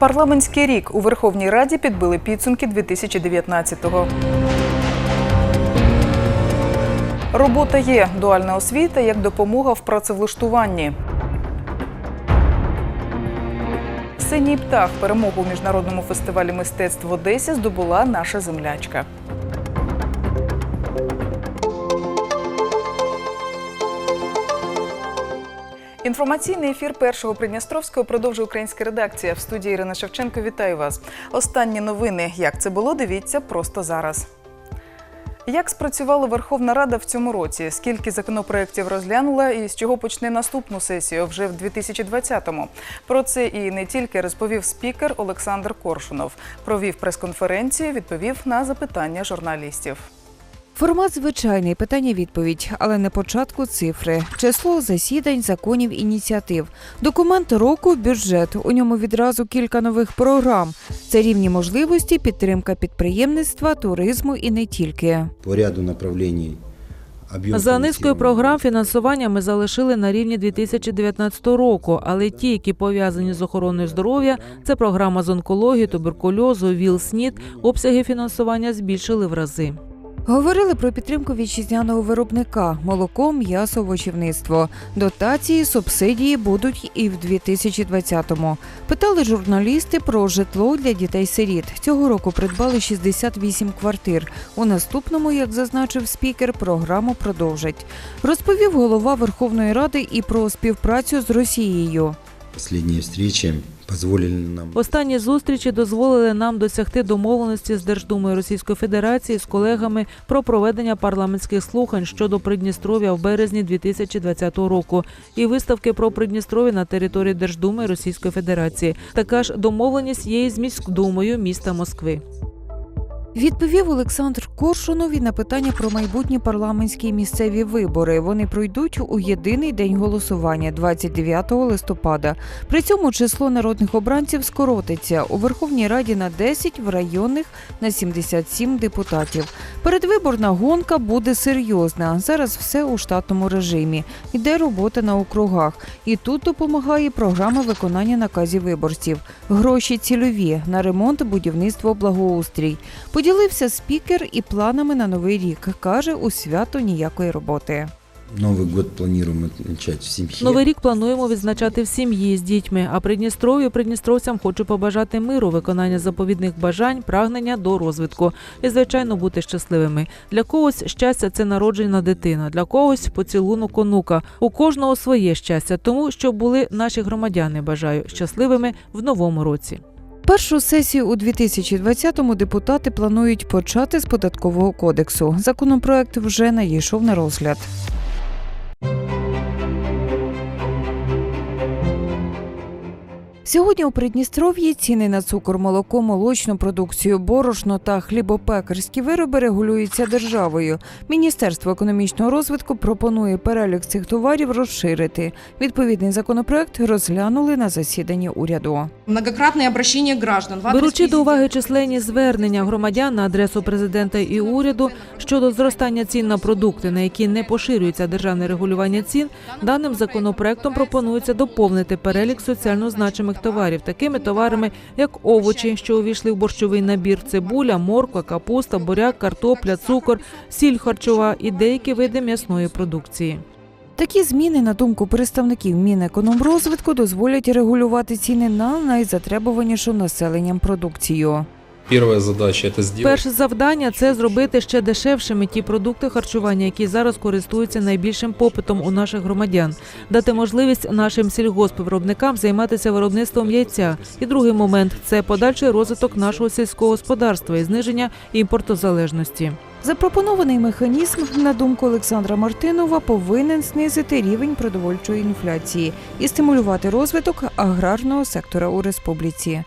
Парламентський рік у Верховній Раді підбили підсумки 2019-го. Робота є дуальна освіта як допомога в працевлаштуванні. Синій птах перемогу у міжнародному фестивалі мистецтв в Одесі здобула наша землячка. Інформаційний ефір першого Придністровського продовжує українська редакція. В студії Ірина Шевченко вітаю вас. Останні новини. Як це було, дивіться просто зараз. Як спрацювала Верховна Рада в цьому році? Скільки законопроєктів розглянула і з чого почне наступну сесію вже в 2020-му? Про це і не тільки розповів спікер Олександр Коршунов. Провів прес-конференцію, відповів на запитання журналістів. Формат звичайний питання-відповідь, але на початку цифри, число засідань, законів, ініціатив, документ року, бюджет. У ньому відразу кілька нових програм. Це рівні можливості, підтримка підприємництва, туризму і не тільки. по ряду направлений. объем За низкою програм фінансування ми залишили на рівні 2019 року, але ті, які пов'язані з охороною здоров'я, це програма з онкології, туберкульозу, ВІЛ-СНІД, обсяги фінансування збільшили в рази. Говорили про підтримку вітчизняного виробника молоко, м'ясо, овочівництво. Дотації, субсидії будуть і в 2020-му. Питали журналісти про житло для дітей-сиріт. Цього року придбали 68 квартир. У наступному, як зазначив спікер, програму продовжать. Розповів голова Верховної Ради і про співпрацю з Росією. Последние встречи позволили нам Останні зустрічі дозволили нам досягти домовленості з Держдумою Російської Федерації з колегами про проведення парламентських слухань щодо Придністров'я в березні 2020 року і виставки про Придністров'я на території Держдуми Російської Федерації. Така ж домовленість є і з міськдумою міста Москви. Відповів Олександр Коршунов і на питання про майбутні парламентські і місцеві вибори. Вони пройдуть у єдиний день голосування 29 листопада. При цьому число народних обранців скоротиться у Верховній Раді на 10, в районних на 77 депутатів. Передвиборна гонка буде серйозна. Зараз все у штатному режимі. Йде робота на округах. І тут допомагає програма виконання наказів виборців. Гроші цільові на ремонт, будівництво, благоустрій. Поділився спікер і планами на новий рік. каже, у свято ніякої роботи. Новый год планируем отмечать в семье. Новий рік плануємо відзначати в сім'ї з дітьми. А Придністров'ю придністровцям хочу побажати миру, виконання заповідних бажань, прагнення до розвитку і, звичайно, бути щасливими. Для когось щастя це народжена дитина, для когось поцілунок онука. У кожного своє щастя, тому щоб були наші громадяни. Бажаю щасливими в новому році. Першу сесію у 2020-му депутати планують почати з податкового кодексу. Законопроект вже надійшов на розгляд. Сьогодні у Придністров'ї ціни на цукор, молоко, молочну продукцію, борошно та хлібопекарські вироби регулюються державою. Міністерство економічного розвитку пропонує перелік цих товарів розширити. Відповідний законопроект розглянули на засіданні уряду. Многократные обращения граждан в Беручи до уваги численні звернення громадян на адресу президента і уряду щодо зростання цін на продукти, на які не поширюється державне регулювання цін, даним законопроектом пропонується доповнити перелік соціально значимих товарів, такими товарами, як овочі, що увійшли в борщовий набір, цибуля, морква, капуста, буряк, картопля, цукор, сіль харчова і деякі види м'ясної продукції. Такі зміни, на думку представників Мінекономрозвитку, дозволять регулювати ціни на найзатребуванішу населенням продукцію. Первая задача это сделать Перше завдання це зробити ще дешевшими ті продукти харчування, які зараз користуються найбільшим попитом у наших громадян, дати можливість нашим сільгоспвиробникам займатися виробництвом яйця. І другий момент це подальший розвиток нашого сільського господарства і зниження імпортозалежності. Запропонований механізм, на думку Олександра Мартинова, повинен знизити рівень продовольчої інфляції і стимулювати розвиток аграрного сектора у республіці.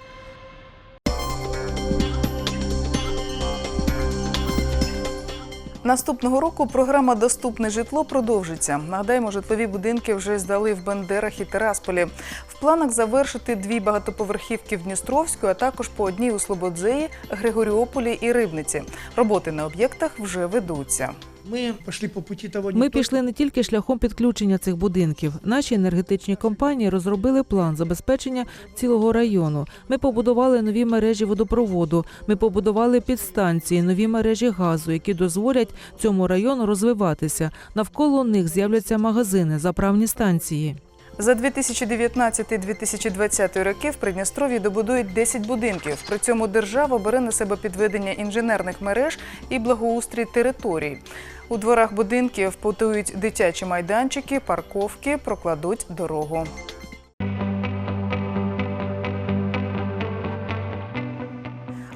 Наступного року програма Доступне житло продовжиться. Нагадаємо, житлові будинки вже здали в Бендерах і Терасполі. В планах завершити дві багатоповерхівки в Дністровську, а також по одній у Слободзеї, Григоріополі і Рибниці. Роботи на об'єктах вже ведуться. Мы пошли по пути того Ми пішли не тільки шляхом підключення цих будинків. Наші енергетичні компанії розробили план забезпечення цілого району. Ми побудували нові мережі водопроводу. Ми побудували підстанції, нові мережі газу, які дозволять цьому району розвиватися. Навколо них з'являться магазини, заправні станції. За 2019-2020 роки в Придністров'ї добудують 10 будинків. При цьому держава бере на себе підведення інженерних мереж і благоустрій територій. У дворах будинків потують дитячі майданчики, парковки, прокладуть дорогу.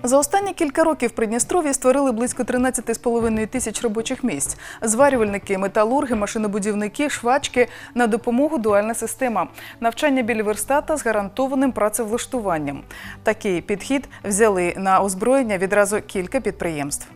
За останні кілька років в Придністров'ї створили близько 13,5 тисяч робочих місць. Зварювальники, металурги, машинобудівники, швачки на допомогу дуальна система. Навчання біля верстата з гарантованим працевлаштуванням. Такий підхід взяли на озброєння відразу кілька підприємств.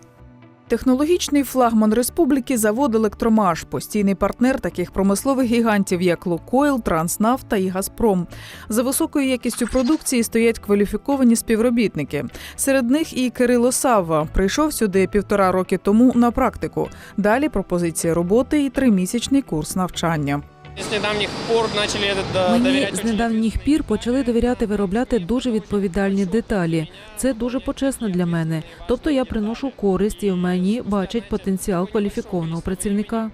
Технологічний флагман республіки завод Електромаш, постійний партнер таких промислових гігантів, як Лукойл, Транснафта і Газпром. За високою якістю продукції стоять кваліфіковані співробітники. Серед них і Кирило Савва прийшов сюди півтора роки тому на практику. Далі пропозиція роботи і тримісячний курс навчання. Мені з недавніх пір почали довіряти виробляти дуже відповідальні деталі. Це дуже почесно для мене. Тобто я приношу користь і в мені бачать потенціал кваліфікованого працівника.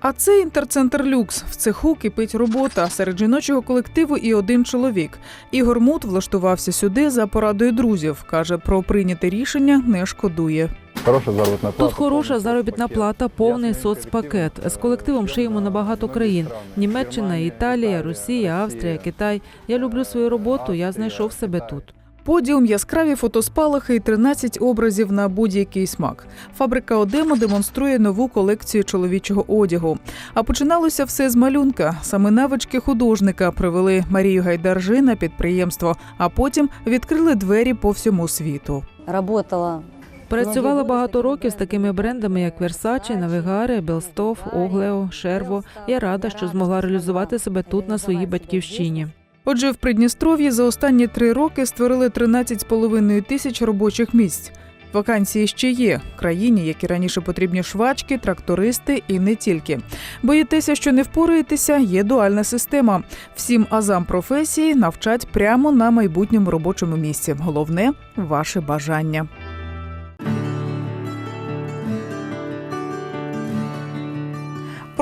А це інтерцентр люкс. В цеху кипить робота серед жіночого колективу і один чоловік. Ігор Мут влаштувався сюди за порадою друзів. каже, про прийняте рішення не шкодує. Хороша заробітна плата. Тут хороша заробітна плата, повний соцпакет. З колективом шиємо на багато країн: Німеччина, Італія, Росія, Австрія, Китай. Я люблю свою роботу. Я знайшов себе тут. Подіум, яскраві фотоспалахи і 13 образів на будь-який смак. Фабрика Одемо демонструє нову колекцію чоловічого одягу. А починалося все з малюнка. Саме навички художника привели Марію Гайдаржи на підприємство, а потім відкрили двері по всьому світу. Работала Працювала багато років з такими брендами, як Versace, Навігаре, Белстов, Оглео, Шерво. Я рада, що змогла реалізувати себе тут на своїй батьківщині. Отже, в Придністров'ї за останні три роки створили 13,5 тисяч робочих місць. Вакансії ще є в країні, які раніше потрібні швачки, трактористи і не тільки. Боїтеся, що не впораєтеся, є дуальна система. Всім азам професії навчать прямо на майбутньому робочому місці. Головне ваше бажання.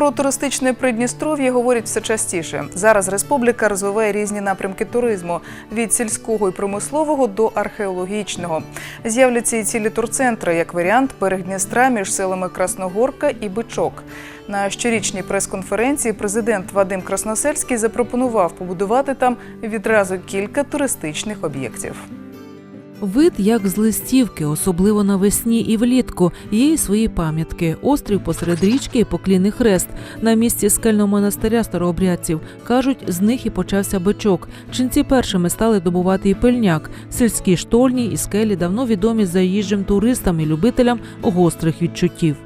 Про туристичне Придністров'я говорять все частіше. Зараз республіка розвиває різні напрямки туризму від сільського і промислового до археологічного. З'являться і цілі турцентри як варіант берег Дністра між селами Красногорка і Бичок. На щорічній прес-конференції президент Вадим Красносельський запропонував побудувати там відразу кілька туристичних об'єктів. Вид як з листівки, особливо навесні і влітку. Є й свої пам'ятки. Острів посеред річки і поклінний хрест. На місці скельного монастиря старообрядців. Кажуть, з них і почався бичок. Чинці першими стали добувати і пильняк. Сільські штольні і скелі давно відомі заїжджим туристам і любителям гострих відчуттів.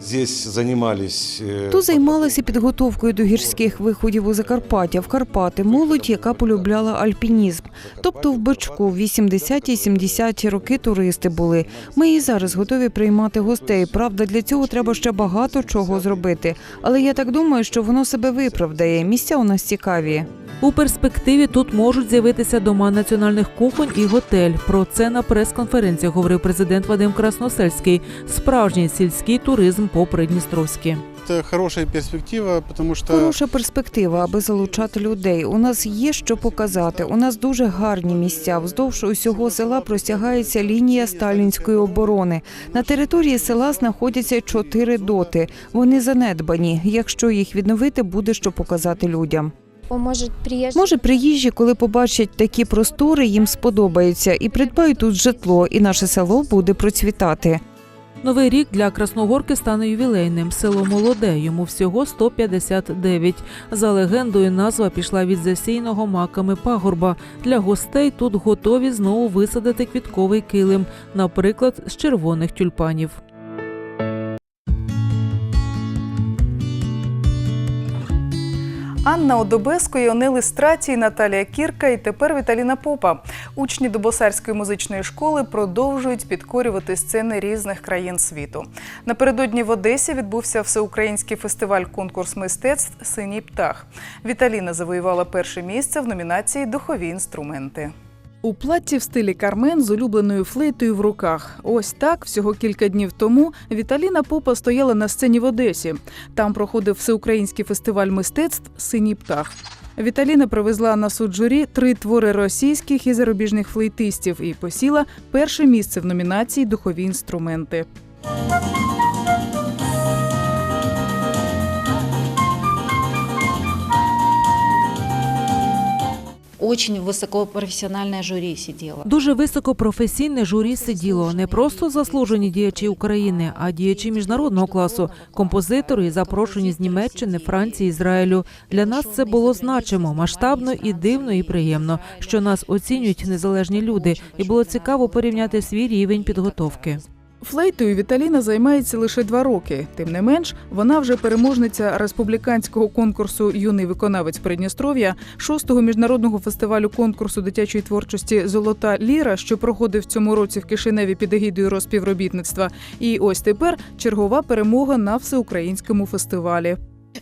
Здесь занимались... э, Тут займалися підготовкою до гірських виходів у Закарпаття в Карпати, молодь, яка полюбляла альпінізм. Тобто в Бичку в 80-ті 70-ті роки туристи були. Ми і зараз готові приймати гостей. Правда, для цього треба ще багато чого зробити. Але я так думаю, що воно себе виправдає. Місця у нас цікаві. У перспективі тут можуть з'явитися дома національних кухонь і готель. Про це на прес-конференції говорив президент Вадим Красносельський. Справжній сільський туризм по Придністровськи. Это хорошая перспектива, потому что... Хороша перспектива, аби залучати людей. У нас є що показати. У нас дуже гарні місця. Вздовж усього села простягається лінія сталінської оборони. На території села знаходяться чотири доти. Вони занедбані. Якщо їх відновити, буде що показати людям. Може, приїжджі, коли побачать такі простори, їм сподобаються і придбають тут житло, і наше село буде процвітати. Новий рік для Красногорки стане ювілейним. Село молоде, йому всього 159. За легендою, назва пішла від засійного маками пагорба. Для гостей тут готові знову висадити квітковий килим, наприклад, з червоних тюльпанів. Анна Одобеско, Іонели Страті, Наталія Кірка і тепер Віталіна Попа. Учні Добосарської музичної школи продовжують підкорювати сцени різних країн світу. Напередодні в Одесі відбувся всеукраїнський фестиваль конкурс мистецтв Синій птах. Віталіна завоювала перше місце в номінації Духові інструменти. У платті в стилі Кармен з улюбленою флейтою в руках. Ось так всього кілька днів тому Віталіна Попа стояла на сцені в Одесі. Там проходив всеукраїнський фестиваль мистецтв Синій птах. Віталіна привезла на суд журі три твори російських і зарубіжних флейтистів і посіла перше місце в номінації Духові інструменти. Очень высокопрофессиональное жюри сидело. Дуже високопрофесійне журі сиділо не просто заслужені діячі України, а діячі міжнародного класу, композитори і запрошені з Німеччини, Франції, Ізраїлю. Для нас це було значимо, масштабно і дивно, і приємно, що нас оцінюють незалежні люди, і було цікаво порівняти свій рівень підготовки. Флейтою Віталіна займається лише два роки. Тим не менш, вона вже переможниця республіканського конкурсу Юний виконавець Придністров'я, шостого міжнародного фестивалю конкурсу дитячої творчості Золота ліра, що проходив цьому році в Кишиневі під егідою розпівробітництва. І ось тепер чергова перемога на всеукраїнському фестивалі.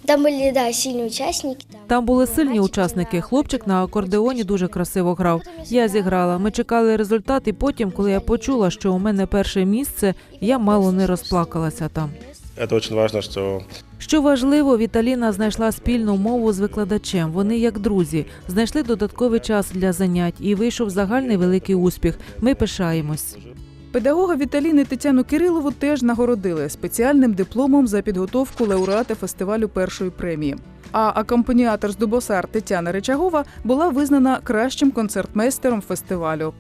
Там были, да, сильные участники. Там були сильні учасники. Хлопчик на акордеоні дуже красиво грав. Я зіграла. Ми чекали результат, і потім, коли я почула, що у мене перше місце, я мало не розплакалася там. Это очень важно, что Що важливо, Віталіна знайшла спільну мову з викладачем. Вони як друзі знайшли додатковий час для занять і вийшов загальний великий успіх. Ми пишаємось. Педагога Віталіни Тетяну Кирилову теж нагородили спеціальним дипломом за підготовку лауреата фестивалю першої премії. А акомпаніатор з Дубосар Тетяна Речагова була визнана кращим концертмейстером фестивалю.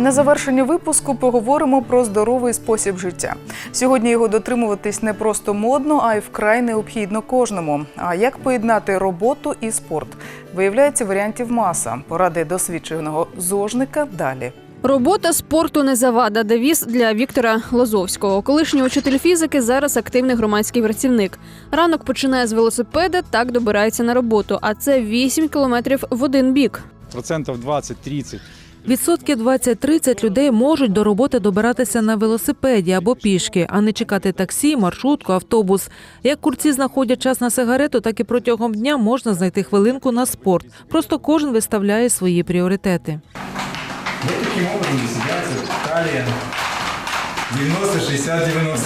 І на завершення випуску поговоримо про здоровий спосіб життя. Сьогодні його дотримуватись не просто модно, а й вкрай необхідно кожному. А як поєднати роботу і спорт? Виявляється, варіантів маса. Поради досвідченого зожника далі. Робота спорту не завада. Девіз для Віктора Лозовського. Колишній учитель фізики, зараз активний громадський працівник. Ранок починає з велосипеда, так добирається на роботу. А це 8 кілометрів в один бік. процентов 20-30 Відсотки 20-30 людей можуть до роботи добиратися на велосипеді або пішки, а не чекати таксі, маршрутку, автобус. Як курці знаходять час на сигарету, так і протягом дня можна знайти хвилинку на спорт. Просто кожен виставляє свої пріоритети. Вот таким образом достигается талия 90-60-90.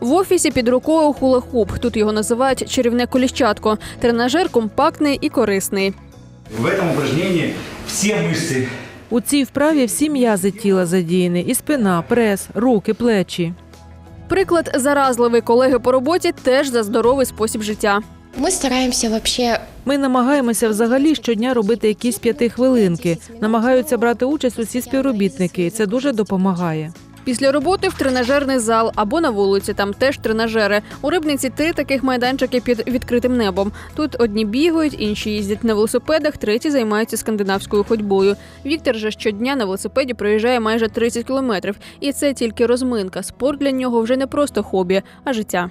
В офісі під рукою хула-хуп. Тут його називають чарівне коліщатко. Тренажер компактний і корисний. В этом упражнении все мышцы У цій вправі всі м'язи тіла задіяні: і спина, прес, руки, плечі. Приклад заразливий колеги по роботі теж за здоровий спосіб життя. Мы стараемся вообще Ми намагаємося взагалі щодня робити якісь п'яти хвилинки. Намагаються брати участь усі співробітники. і Це дуже допомагає. Після роботи в тренажерний зал або на вулиці, там теж тренажери. У рибниці три таких майданчики під відкритим небом. Тут одні бігають, інші їздять на велосипедах, треті займаються скандинавською ходьбою. Віктор же щодня на велосипеді проїжджає майже 30 кілометрів. І це тільки розминка. Спорт для нього вже не просто хобі, а життя.